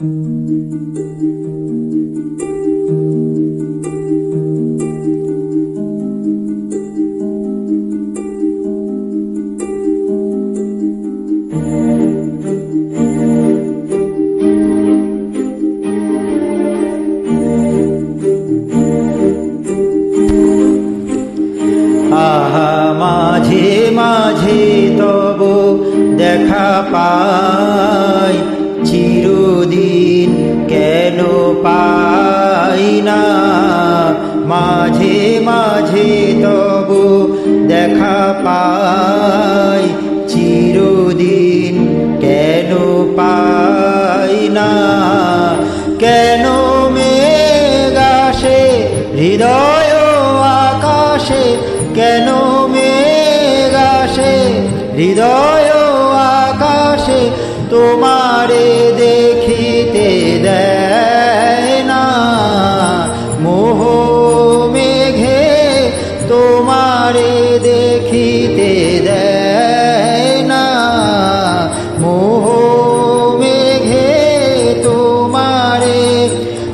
আহা পাই, চিরদিন কেন পাই না? কেন মেঘাসে হৃদয় আকাশে? কেন মেঘাসে হৃদয় আকাশে? তোমারে দেখিতে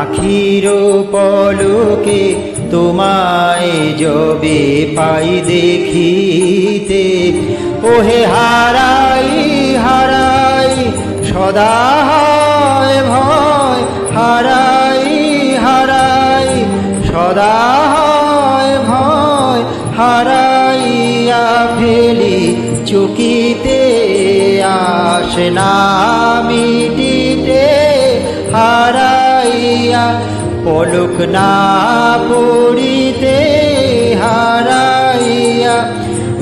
আখির পলকে তোমায় যবে পাই দেখিতে। ওহে হারাই হারাই, সদা হয় ভয়। হারাই হারাই, সদা হয় ভয়। হারাইয়া ফেলি চুকিতে, আসে না মিটিতে। হারাইয়া পলক না পড়িতে হারাইয়া,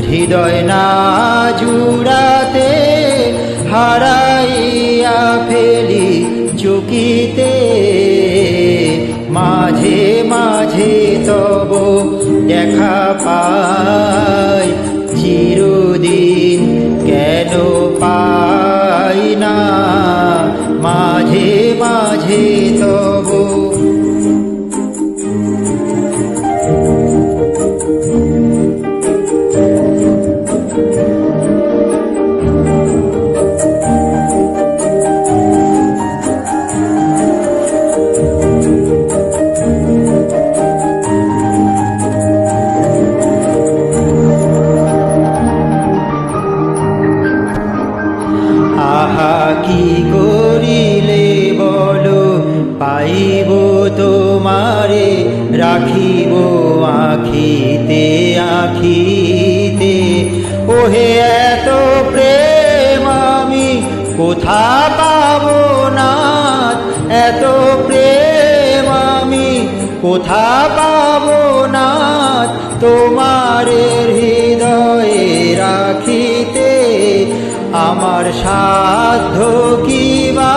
হৃদয় না জুড়াতে হারাইয়া ফেলি চুকিতে। মাঝে মাঝে তব দেখা পাই আহা কি করিলে বলো? পাইব তোমারে, রাখিব আখিতে আখিতে। ওহে, এত প্রেম আমি কোথা পাব না এত প্রেম আমি কোথা পাব না তোমারে সাধ্য কি বা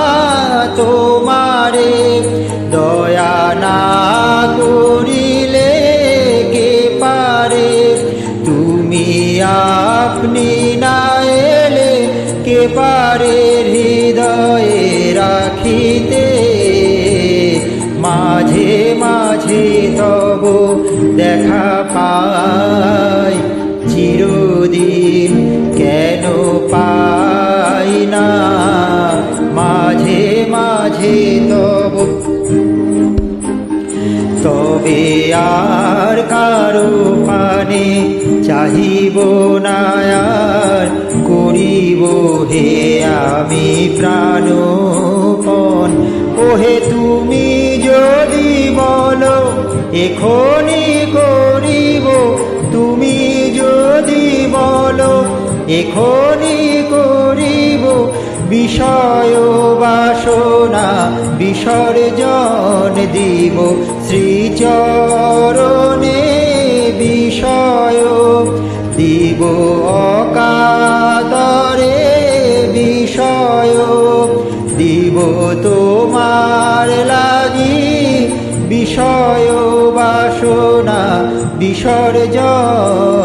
তোমারে? দয়া না করিলে কে পারে? তুমি আপনি না এলে কে পারে হৃদয়ে রাখিতে? মাঝে মাঝে তব দেখা পাই, চিরদিন কেন পাই? না, মাঝে মাঝে তব। তবে আর কারও পানে চাহিব না, আর করিব হে আমি প্রাণপণ। ওহে তুমি যদি বলো, এখনই করিব। তুমি যদি বলো, এখনই বিষয় বাসনা, বিসর্জন দিব শ্রীচরণে বিষয় দিব অকাতরে বিষয় দিব তোমার লাগি বিষয় বাসনা, বিসর্জন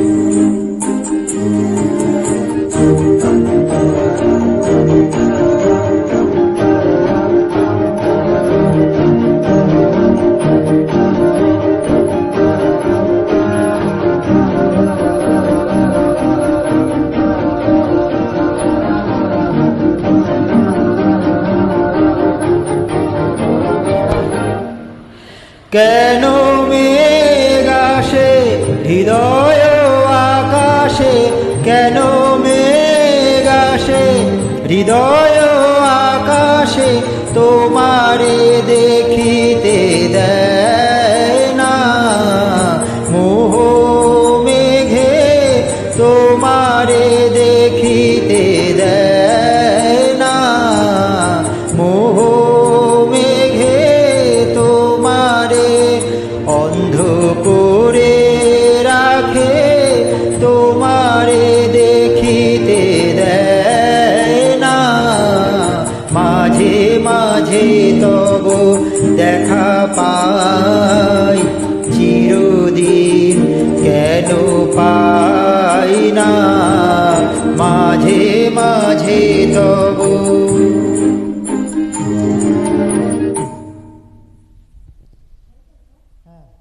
কেন মেঘ আসে? হৃদয় আকাশে কেন মেঘ আসে? হৃদয় আকাশে তোমারে দেখিতে দেয়। পাই না। মাঝে মাঝে তব